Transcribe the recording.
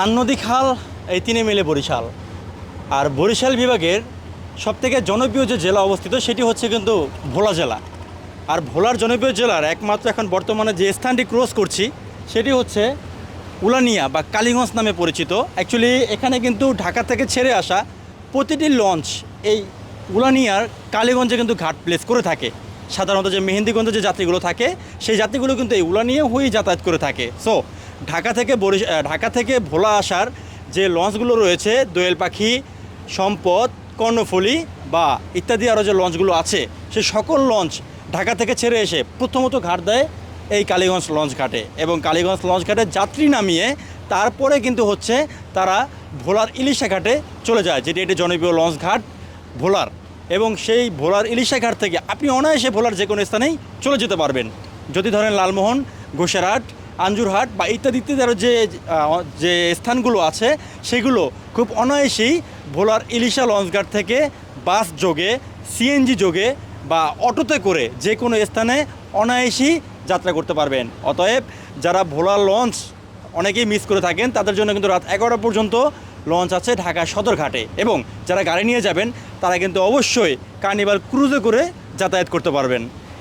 ধান, নদী, খাল, এই তিনে মিলে বরিশাল। আর বরিশাল বিভাগের সবথেকে জনপ্রিয় যে জেলা অবস্থিত, সেটি হচ্ছে কিন্তু ভোলা জেলা। আর ভোলার জনপ্রিয় জেলার একমাত্র এখন বর্তমানে যে স্থানটি ক্রস করছি, সেটি হচ্ছে উলানিয়া বা কালীগঞ্জ নামে পরিচিত। অ্যাকচুয়ালি এখানে কিন্তু ঢাকা থেকে ছেড়ে আসা প্রতিটি লঞ্চ এই উলানিয়ার কালীগঞ্জে কিন্তু ঘাট প্লেস করে থাকে। সাধারণত যে মেহেন্দিগঞ্জে যে যাত্রীগুলো থাকে, সেই যাত্রীগুলো কিন্তু এই উলানিয়া হয়েই যাতায়াত করে থাকে। সো ঢাকা থেকে বরিশ ঢাকা থেকে ভোলা আসার যে লঞ্চগুলো রয়েছে, দোয়েল পাখি, সম্পদ, কর্ণফুলি বা ইত্যাদি আরও যে লঞ্চগুলো আছে, সে সকল লঞ্চ ঢাকা থেকে ছেড়ে এসে প্রথমত ঘাট দেয় এই কালীগঞ্জ লঞ্চ ঘাটে এবং কালীগঞ্জ লঞ্চ ঘাটে যাত্রী নামিয়ে তারপরে কিন্তু হচ্ছে তারা ভোলার ইলিশা ঘাটে চলে যায়, যেটি একটি জনপ্রিয় লঞ্চ ঘাট ভোলার। এবং সেই ভোলার ইলিশা ঘাট থেকে আপনি অনায়াসে ভোলার যে কোনো স্থানেই চলে যেতে পারবেন। যদি ধরেন লালমোহন, ঘোষেরহাট আঞ্জুরহাট বা ইত্যাদি ইত্যাদি আরও যে যে স্থানগুলো আছে, সেগুলো খুব অনায়াসেই ভোলার ইলিশা লঞ্চঘাট থেকে বাস যোগে সিএনজি যোগে বা অটোতে করে যে কোনো স্থানে অনায়াসেই যাত্রা করতে পারবেন। অতএব যারা ভোলা লঞ্চ অনেকেই মিস করে থাকেন, তাদের জন্য কিন্তু রাত এগারোটা পর্যন্ত লঞ্চ আছে ঢাকা সদরঘাটে এবং যারা গাড়ি নিয়ে যাবেন, তারা কিন্তু অবশ্যই কার্নিভাল ক্রুজে করে যাতায়াত করতে পারবেন।